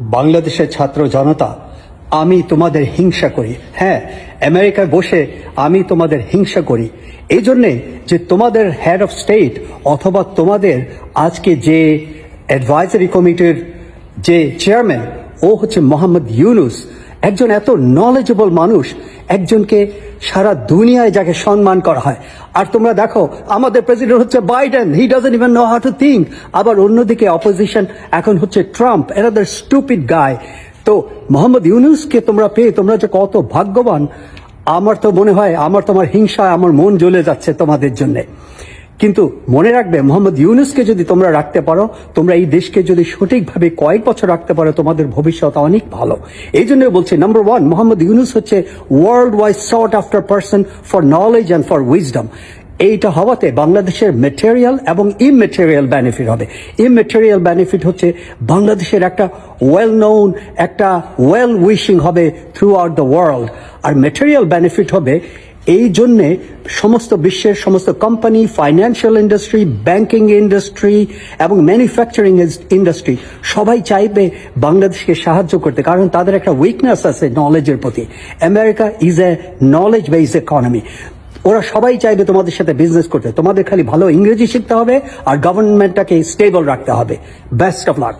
বাংলাদেশের ছাত্র জনতা, আমি তোমাদের হিংসা করি। হ্যাঁ আমেরিকায় বসে আমি তোমাদের হিংসা করি। এই জন্যে যে তোমাদের হেড অফ স্টেট অথবা তোমাদের আজকে যে অ্যাডভাইজারি কমিটির যে চেয়ারম্যান ও হচ্ছে মোহাম্মদ ইউনুস একজন এত নলেজেবল মানুষ, একজনকে সারা দুনিয়ায় যাকে সম্মান করা হয়। আর তোমরা দেখো, আমাদের প্রেসিডেন্ট হচ্ছে Biden he doesn't even know how to think আবার অন্যদিকে অপোজিশন এখন হচ্ছে ট্রাম্প এনাদার স্টুপিড গায় তো মোহাম্মদ ইউনুসকে তোমরা পেয়ে, তোমরা যে কত ভাগ্যবান, আমার তো মনে হয়, আমার তোমার হিংসায়, আমার মন জ্বলে যাচ্ছে তোমাদের জন্যে। কিন্তু মনে রাখবে, মোহাম্মদ ইউনুসকে যদি তোমরা রাখতে পারো, তোমরা এই দেশকে যদি সঠিকভাবে কয়েক বছর রাখতে পারো, তোমাদের ভবিষ্যৎ অনেক ভালো। এই জন্য বলছি নাম্বার ওয়ান মোহাম্মদ ইউনুস হচ্ছে world wise sought after person for knowledge and for wisdom এইটা হওয়াতে বাংলাদেশের মেটেরিয়াল এবং ইমেটেরিয়াল বেনিফিট হবে। ইমেটেরিয়াল বেনিফিট হচ্ছে বাংলাদেশের একটা ওয়েল নোন একটা ওয়েল উইশিং হবে থ্রু আউট দ্য ওয়ার্ল্ড আর মেটেরিয়াল বেনিফিট হবে এই জন্যে সমস্ত বিশ্বের সমস্ত company financial industry banking industry এবং ম্যানুফ্যাকচারিং ইন্ডাস্ট্রি সবাই চাইবে বাংলাদেশকে সাহায্য করতে। কারণ তাদের একটা উইকনেস আছে নলেজের প্রতি। America is a knowledge based economy ওরা সবাই চাইবে তোমাদের সাথে বিজনেস করতে। তোমাদের খালি ভালো ইংরেজি শিখতে হবে আর গভর্নমেন্টটাকে স্টেবল রাখতে হবে। Best of luck